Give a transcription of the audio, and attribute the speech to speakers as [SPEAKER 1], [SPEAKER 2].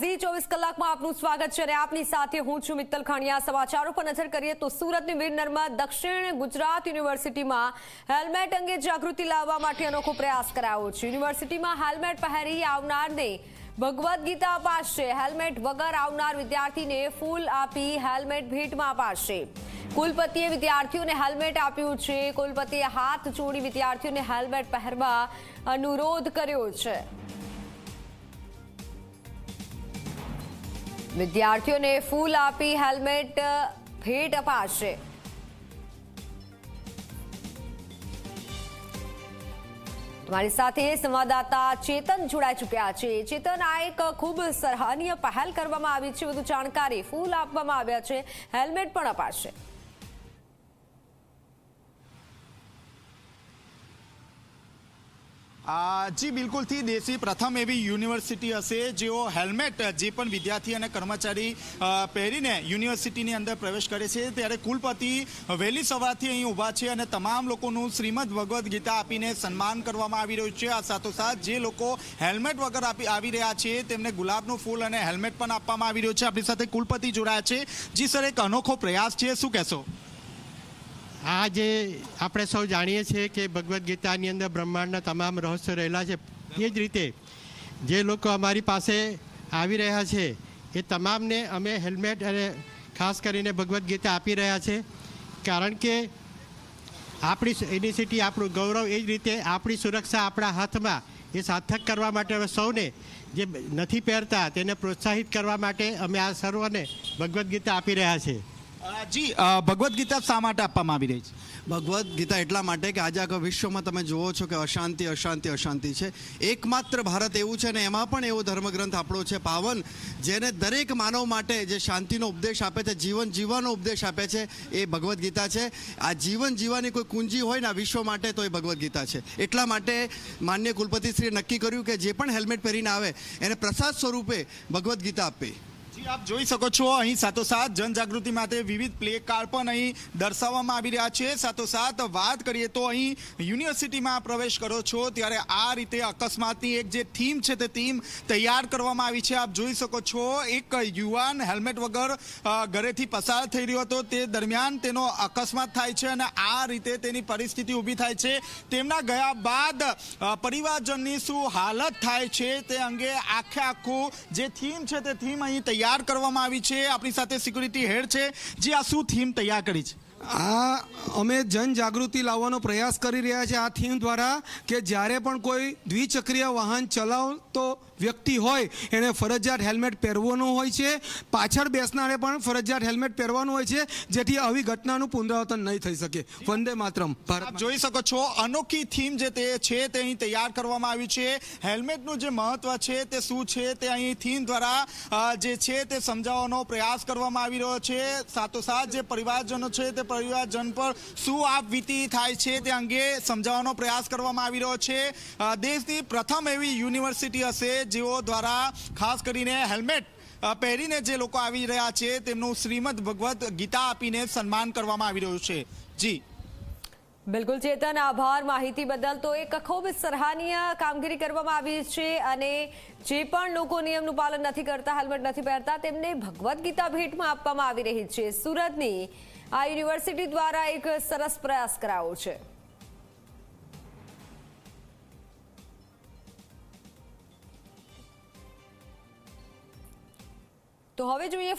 [SPEAKER 1] ઝી ચોવીસ કલાકમાં આપનું સ્વાગત છે અને આપની સાથે હું છું મિત્તલ ખાણિયા સમાચારો પર નજર કરીએ તો સુરતની વીર દક્ષિણ ગુજરાત યુનિવર્સિટીમાં હેલ્મેટ અંગે જાગૃતિ લાવવા માટે અનોખો પ્રયાસ કરાયો છે. યુનિવર્સિટીમાં હેલ્મેટ પહેરી આવનારને ભગવદ્ ગીતા અપાશે. હેલ્મેટ વગર આવનાર વિદ્યાર્થીને ફૂલ આપી હેલ્મેટ ભેટમાં અપાશે. કુલપતિએ વિદ્યાર્થીઓને હેલ્મેટ આપ્યું છે. કુલપતિએ હાથ જોડી વિદ્યાર્થીઓને હેલ્મેટ પહેરવા અનુરોધ કર્યો છે. વિદ્યાર્થીઓને ફૂલ આપી હેલ્મેટ, ભેટ અપાશે. મારી સાથે સંવાદદાતા ચેતન જોડાઈ ચુક્યા છે. ચેતન, આ એક ખૂબ સરાહનીય પહેલ કરવામાં આવી છે. વધુ જાણકારી ફૂલ આપવામાં આવ્યા છે. હેલ્મેટ પણ અપાશે.
[SPEAKER 2] જી બિલકુલથી દેશી પ્રથમ એવી યુનિવર્સિટી હશે જેઓ હેલ્મેટ, જે પણ વિદ્યાર્થી અને કર્મચારી પહેરીને યુનિવર્સિટીની અંદર પ્રવેશ કરે છે. ત્યારે કુલપતિ વહેલી સવારથી અહીં ઊભા છે અને તમામ લોકોનું શ્રીમદ ભગવદ્ ગીતા આપીને સન્માન કરવામાં આવી રહ્યું છે. આ સાથોસાથ જે લોકો હેલ્મેટ વગર આવી રહ્યા છે, તેમને ગુલાબનું ફૂલ અને હેલ્મેટ પણ આપવામાં આવી રહ્યું છે. આપણી સાથે કુલપતિ જોડાયા છે. જી, સર, એક અનોખો પ્રયાસ છે. શું કહેશો?
[SPEAKER 3] આ જે આપણે સૌ જાણીએ છીએ કે ભગવદ્ ગીતાની અંદર બ્રહ્માંડના તમામ રહસ્યો રહેલા છે. એ જ રીતે જે લોકો અમારી પાસે આવી રહ્યા છે, એ તમામને અમે હેલ્મેટ અને ખાસ કરીને ભગવદ્ ગીતા આપી રહ્યા છે. કારણ કે આપણી યુનિવર્સિટી આપણું ગૌરવ એ જ રીતે આપણી સુરક્ષા આપણા હાથમાં એ સાર્થક કરવા માટે અમે સૌને જે નથી પહેરતા તેને પ્રોત્સાહિત કરવા માટે અમે આ સર્વને ભગવદ્ ગીતા આપી રહ્યા છીએ
[SPEAKER 2] જી ભગવદ્ ગીતા શા માટે આપવામાં આવી રહી છે?
[SPEAKER 4] ભગવદ્ ગીતા એટલા માટે કે આજે આખા વિશ્વમાં તમે જુઓ છો કે અશાંતિ અશાંતિ અશાંતિ છે. એકમાત્ર ભારત એવું છે ને એમાં પણ એવો ધર્મગ્રંથ આપણો છે, પાવન, જેને દરેક માનવ માટે જે શાંતિનો ઉપદેશ આપે છે, જીવન જીવવાનો ઉપદેશ આપે છે, એ ભગવદ્ ગીતા છે. આ જીવન જીવવાની કોઈ કુંજી હોય ને આ વિશ્વ માટે તો એ ભગવદ્ ગીતા છે. એટલા માટે માન્ય કુલપતિશ્રીએ નક્કી કર્યું કે જે પણ હેલ્મેટ પહેરીને આવે, એને પ્રસાદ સ્વરૂપે ભગવદ્ ગીતા આપવી
[SPEAKER 2] જોઈ શકો છો, અહીં સાથોસાથ જનજાગૃતિ માટે વિવિધ પ્લે કાર્ડ પણ અહીં દર્શાવવામાં આવી રહ્યા છે. સાથોસાથ વાત કરીએ તો અહીં યુનિવર્સિટીમાં પ્રવેશ કરો છો, ત્યારે આ રીતે અકસ્માતની એક જે થીમ છે તે થીમ તૈયાર કરવામાં આવી છે. આપ જોઈ શકો છો, એક યુવાન હેલ્મેટ વગર ઘરેથી પસાર થઈ રહ્યો હતો. તે દરમિયાન તેનો અકસ્માત થાય છે અને આ રીતે તેની પરિસ્થિતિ ઊભી થાય છે. તેમના ગયા બાદ પરિવારજનની શું હાલત થાય છે તે અંગે આખે આખું જે થીમ છે તે થીમ અહીં તૈયાર કરવામાં આવી છે. આપણી સાથે સિક્યુરિટી હેડ છે, જે આ શું થીમ તૈયાર કરી છે?
[SPEAKER 5] આ અમે જનજાગૃતિ લાવવાનો પ્રયાસ કરી રહ્યા છે આ થીમ દ્વારા કે જ્યારે પણ કોઈ દ્વિચક્રીય વાહન ચલાવતો વ્યક્તિ હોય એને ફરજિયાત હેલ્મેટ પહેરવાનું હોય છે. પાછળ બેસનારે પણ ફરજિયાત હેલ્મેટ પહેરવાનું હોય છે જેથી આવી ઘટનાનું પુનરાવર્તન નહીં થઈ શકે. વંદે માતરમ. ભારત
[SPEAKER 2] જોઈ શકો છો અનોખી થીમ જે તે છે તે અહીં તૈયાર કરવામાં આવ્યું છે. હેલ્મેટનું જે મહત્વ છે તે શું છે તે અહીં થીમ દ્વારા જે છે તે સમજાવવાનો પ્રયાસ કરવામાં આવી રહ્યો છે. સાથોસાથ જે પરિવારજનો છે તે પરિવારજન પર શું આપ વીતી થાય છે તે અંગે સમજાવવાનો પ્રયાસ કરવામાં આવી રહ્યો છે. દેશની પ્રથમ એવી યુનિવર્સિટી હશે જેઓ દ્વારા ખાસ કરીને હેલ્મેટ પહેરીને જે લોકો આવી રહ્યા છે તેમનું શ્રીમદ ભગવદ્ ગીતા આપીને સન્માન કરવામાં આવી રહ્યું છે. જી.
[SPEAKER 1] બિલકુલ ચેતન, આભાર. માહિતી બદલ તો એક ખૂબ સરાહનીય કામગીરી કરવામાં આવી છે અને જે પણ લોકો નિયમનું પાલન નથી કરતા, હેલ્મેટ નથી પહેરતા, તેમને ભગવદ્ ગીતા ભેટમાં આપવામાં આવી રહી છે. સુરતની આ યુનિવર્સિટી દ્વારા એક સરસ પ્રયાસ કરાયો છે. તો હવે જોઈએ